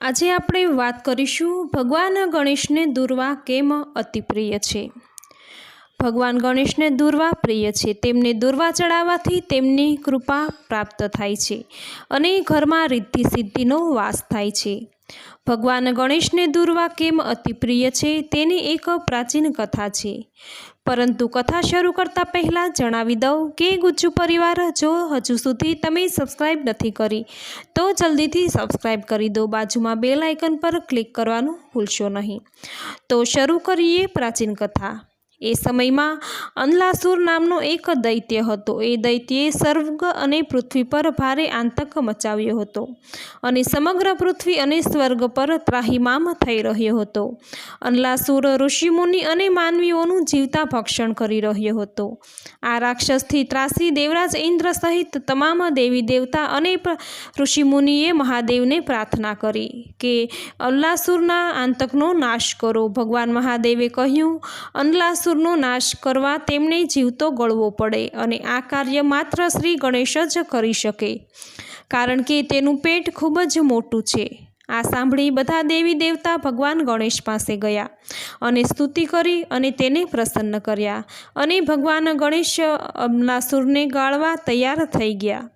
આજે આપણે વાત કરીશું ભગવાન ગણેશને દૂરવા કેમ અતિ પ્રિય છે? ભગવાન ગણેશને દૂરવા પ્રિય છે. તેમને દૂરવા ચડાવવાથી તેમની કૃપા પ્રાપ્ત થાય છે અને ઘરમાં રિદ્ધિ સિદ્ધિનો વાસ થાય છે. ભગવાન ગણેશને દુર્વા કેમ અતિ પ્રિય છે, તેની એક પ્રાચીન કથા છે. પરંતુ કથા શરૂ કરતાં પહેલાં જણાવી દઉં કે ગુજ્જુ પરિવાર જો હજુ સુધી તમે સબસ્ક્રાઈબ નથી કરી, તો જલ્દીથી સબસ્ક્રાઇબ કરી દો. બાજુમાં બેલ આઇકન પર ક્લિક કરવાનું ભૂલશો નહીં. તો શરૂ કરીએ પ્રાચીન કથા. એ સમયમાં અનલાસુર નામનો એક દૈત્ય હતો. એ દૈત્યએ સ્વર્ગ અને પૃથ્વી પર ભારે આતંક મચાવ્યો હતો અને સમગ્ર પૃથ્વી અને સ્વર્ગ પર ત્રાહિમામ થઈ રહ્યો હતો. અનલાસુર ઋષિમુનિ અને માનવીઓનું જીવતા ભક્ષણ કરી રહ્યો હતો. આ રાક્ષસથી ત્રાસી દેવરાજ ઇન્દ્ર સહિત તમામ દેવી દેવતા અને ઋષિમુનિએ મહાદેવને પ્રાર્થના કરી કે અલ્લાસુરના આતંકનો નાશ કરો. ભગવાન મહાદેવે કહ્યું, અનલાસુર અસુરનો નાશ કરવા તેમને જીવતો ગળવો પડે અને આ કાર્ય માત્ર શ્રી ગણેશ જ કરી શકે. કારણ કે તેનું પેટ ખૂબ જ મોટું છે. આ સાંભળી બધા દેવી દેવતા ભગવાન ગણેશ પાસે ગયા અને સ્તુતિ કરી અને તેને પ્રસન્ન કર્યા અને ભગવાન ગણેશ અમલાસુરને ગાળવા તૈયાર થઈ ગયા.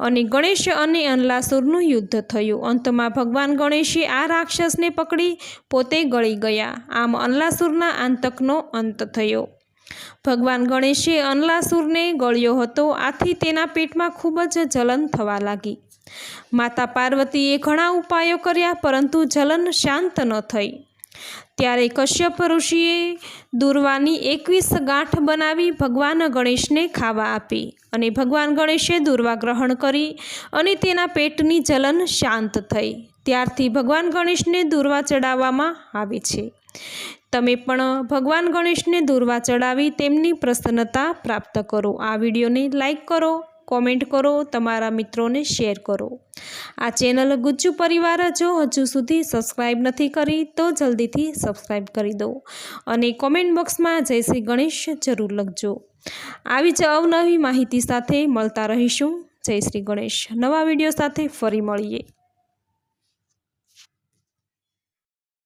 અને ગણેશ અને અનલાસુરનું યુદ્ધ થયું. અંતમાં ભગવાન ગણેશે આ રાક્ષસને પકડી પોતે ગળી ગયા. આમ અનલાસુરના આંતકનો અંત થયો. ભગવાન ગણેશે અનલાસુરને ગળ્યો હતો. આથી તેના પેટમાં ખૂબ જ જલન થવા લાગી. માતા પાર્વતીએ ઘણા ઉપાયો કર્યા, પરંતુ જલન શાંત ન થઈ. ત્યારે કશ્યપ ઋષિએ દુર્વાની એકવીસ ગાંઠ બનાવી ભગવાન ગણેશને ખાવા આપી અને ભગવાન ગણેશે દુર્વા ગ્રહણ કરી અને તેના પેટની જલન શાંત થઈ. ત્યારથી ભગવાન ગણેશને દુર્વા ચડાવવામાં આવે છે. તમે પણ ભગવાન ગણેશને દુર્વા ચડાવી તેમની પ્રસન્નતા પ્રાપ્ત કરો. આ વિડીયોને લાઈક કરો. કોમેન્ટ કરો, તમારા મિત્રોને શેર કરો. આ ચેનલ ગુજ્જુ પરિવાર જો હજુ સુધી સબસ્ક્રાઈબ નથી કરી, તો જલ્દીથી સબસ્ક્રાઈબ કરી દો અને કોમેન્ટ બોક્સમાં જય શ્રી ગણેશ જરૂર લખજો. આવી જ અવનવી માહિતી સાથે મળતા રહીશું. જય શ્રી ગણેશ. નવા વીડિયો સાથે ફરી મળીએ.